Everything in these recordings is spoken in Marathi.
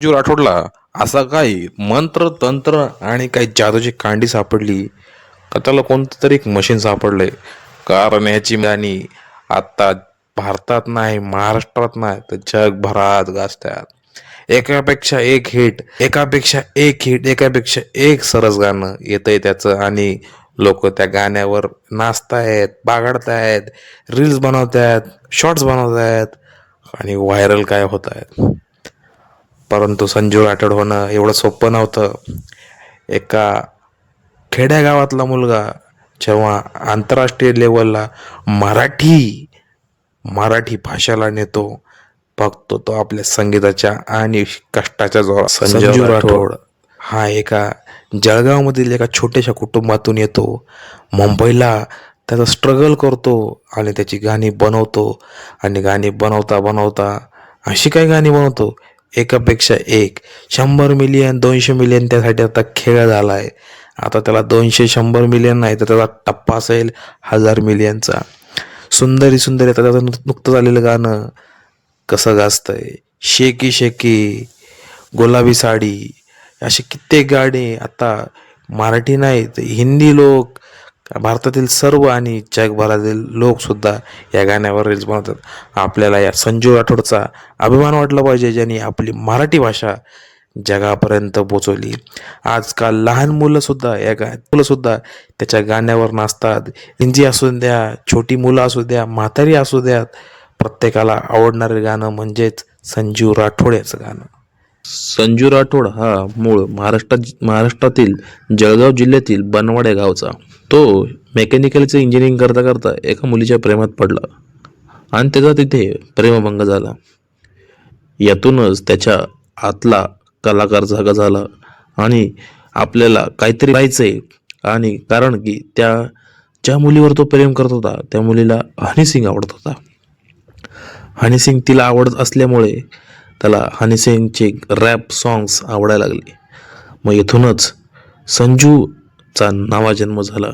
जीव राठोडला असा काही मंत्र तंत्र आणि काही जादूची कांडी सापडली का? त्याला कोणतं तरी एक मशीन सापडलंय. कारण याची गाणी आता भारतात नाही महाराष्ट्रात नाही तर जगभरात गाजतात एकापेक्षा एक हिट एकापेक्षा एक हिट एकापेक्षा एक सरस गाणं येतंय त्याचं आणि लोक त्या गाण्यावर नाचतायत बागडतायत रील्स बनवतायत शॉर्ट्स बनवतायत आणि व्हायरल काय होत आहेत परंतु संजू राठोड होणं एवढं सोपं नव्हतं. एका खेड्यागावातला मुलगा जेव्हा आंतरराष्ट्रीय लेवलला मराठी मराठी भाषेला नेतो बघतो तो आपल्या संगीताच्या आणि कष्टाच्या जोरात. संजू राठोड. हा एका जळगावमधील एका छोट्याशा कुटुंबातून येतो. मुंबईला त्याचा स्ट्रगल करतो आणि त्याची गाणी बनवतो. आणि गाणी बनवता बनवता अशी काही गाणी बनवतो एकापेक्षा एक. शंभर मिलियन दोनशे मिलियन त्यासाठी आता खेळ झाला आहे आता त्याला दोनशे शंभर मिलियन नाही तर त्याचा टप्पा असेल हजार मिलियनचा सुंदरी सुंदरी आता त्याचं नुकतंच नुकतं झालेलं गाणं कसं गाजतंय? शेकी शेकी गुलाबी साडी असे कित्येक गाणे आता मराठी नाहीत हिंदी लोक भारतातील सर्व आणि जगभरातील लोकसुद्धा या गाण्यावर रील्स बनवतात. आपल्याला या संजू राठोडचा अभिमान वाटला पाहिजे ज्यांनी आपली मराठी भाषा जगापर्यंत पोचवली. आजकाल लहान मुलंसुद्धा या गा मुलंसुद्धा त्याच्या गाण्यावर नाचतात. हिंदी असू द्या छोटी मुलं असू द्या म्हातारी असू द्यात प्रत्येकाला आवडणारे गाणं म्हणजेच संजू राठोड याचं गाणं. संजू राठोड हा मूळ महाराष्ट्रात महाराष्ट्रातील जळगाव जिल्ह्यातील बनवाडे गावचा. तो मेकॅनिकलचं इंजिनिअरिंग करता करता एका मुलीच्या प्रेमात पडला. आणि त्याचा तिथे प्रेमभंग झाला. यातूनच त्याच्या आतला कलाकार जागा झाला आणि आपल्याला काहीतरी राहायचंय आणि कारण की त्या ज्या मुलीवर तो प्रेम करत होता त्या मुलीला हनीसिंग आवडत होता. हनीसिंग तिला आवडत असल्यामुळे त्याला हनीसिंगचे रॅप सॉंग्स आवडायला लागले. मग इथूनच चा नावा जन्म झाला.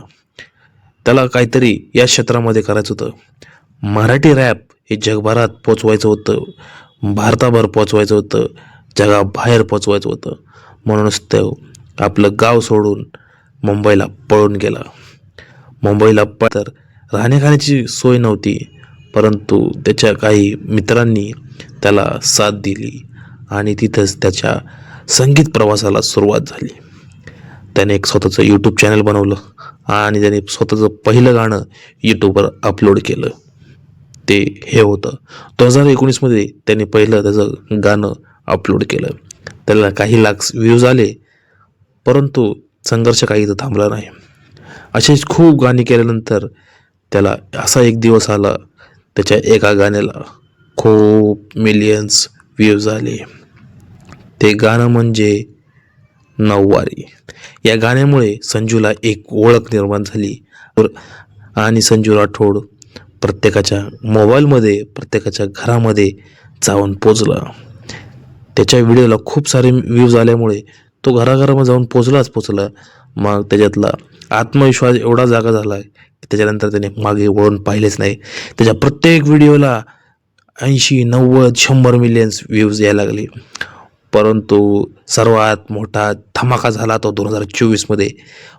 त्याला काहीतरी या क्षेत्रामध्ये करायचं होतं. मराठी रॅप हे जगभरात पोचवायचं होतं. भारताभर पोचवायचं होतं. जगाबाहेर पोचवायचं होतं. म्हणूनच तो आपलं गाव सोडून मुंबईला पळून गेला. मुंबईला प तर राहण्याखाण्याची सोय नव्हती परंतु त्याच्या काही मित्रांनी त्याला साथ दिली आणि तिथंच त्याच्या संगीत प्रवासाला सुरुवात झाली. त्याने एक स्वतःचं यूट्यूब चॅनल बनवलं आणि त्याने स्वतःचं पहिलं गाणं यूट्यूबवर अपलोड केलं. ते हे होतं. दोन हजार एकोणीसमध्ये त्याने पहिलं त्याचं गाणं अपलोड केलं. त्याला काही लाख व्ह्यूज आले परंतु संघर्ष काही इथं थांबला नाही. असेच खूप गाणी केल्यानंतर त्याला असा एक दिवस आला त्याच्या एका गाण्याला खूप मिलियन्स व्ह्यूज आले. ते गाणं म्हणजे नऊवारी. या गाण्यामुळे संजूला एक ओळख निर्माण झाली. आणि संजू राठोड प्रत्येकाच्या मोबाईलमध्ये प्रत्येकाच्या घरामध्ये जाऊन पोचला त्याच्या व्हिडिओला खूप सारे व्ह्यूज आल्यामुळे तो घराघरामध्ये जाऊन पोचलाच पोचला मग त्याच्यातला आत्मविश्वास एवढा जागा झाला की त्याच्यानंतर त्याने मागे वळून पाहिलेच नाही. त्याच्या प्रत्येक व्हिडिओला ऐंशी नव्वद शंभर मिलियन्स व्ह्यूज यायला लागले. परंतु सर्वात मोठा धमाका झाला तो दोन हजार चोवीसमध्ये.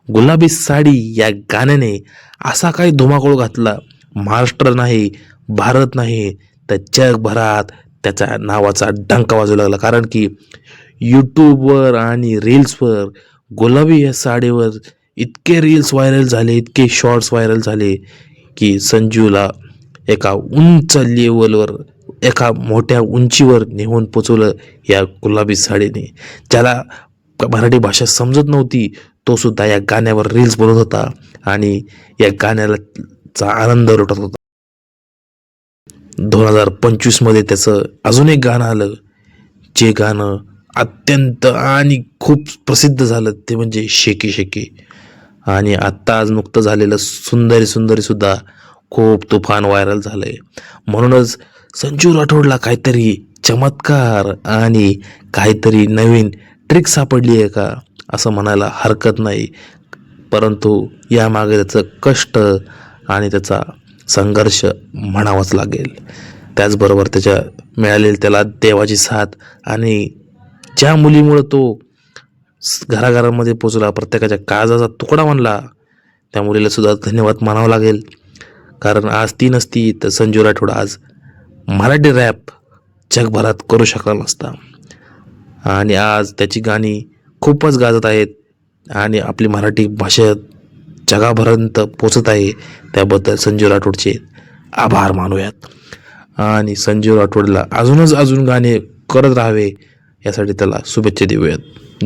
गुलाबी साडी या गाण्याने असा काही धुमाकूळ घातला. महाराष्ट्र नाही भारत नाही तर जगभरात त्याच्या नावाचा डंका वाजू लागला. कारण की यूट्यूबवर आणि रील्सवर गुलाबी या साडीवर इतके रील्स व्हायरल झाले इतके शॉर्ट्स व्हायरल झाले की संजूला एका उंच लेवलवर एका मोठ्या उंचीवर नेऊन पोचवलं या गुलाबी साडीने. ज्याला मराठी भाषा समजत नव्हती तो सुद्धा या गाण्यावर रील्स बनवत होता आणि या गाण्याला चा आनंद लुटत होता. दोन हजार पंचवीसमध्ये त्याचं अजून एक गाणं आलं जे गाणं अत्यंत आणि खूप प्रसिद्ध झालं ते म्हणजे शेकी शेकी. आणि आत्ता आज नुकतं झालेलं सुंदरी सुंदरी सुद्धा खूप तुफान व्हायरल झालंय. म्हणूनच संजू राठोडला काहीतरी चमत्कार आणि काहीतरी नवीन ट्रिक सापडली आहे का? असं म्हणायला हरकत नाही. परंतु यामागे त्याचं कष्ट आणि त्याचा संघर्ष म्हणावाच लागेल. त्याचबरोबर त्याच्या मिळालेली त्याला देवाची साथ आणि ज्या मुलीमुळं तो घराघरामध्ये पोचला प्रत्येकाच्या काळजाचा तुकडा म्हणला त्या मुलीला सुद्धा धन्यवाद म्हणावं लागेल. कारण आज ती नसती तर संजू राठोड आज मराठी रॅप जगभरात करू शकला नसता. आणि आज त्याची गाणी खूपच गाजत आहेत आणि आपली मराठी भाषा जगापर्यंत पोचत आहे. त्याबद्दल संजू राठोडचे आभार मानूयात. आणि संजू राठोडला अजूनच अजून गाणे करत राहावे यासाठी त्याला शुभेच्छा देऊयात.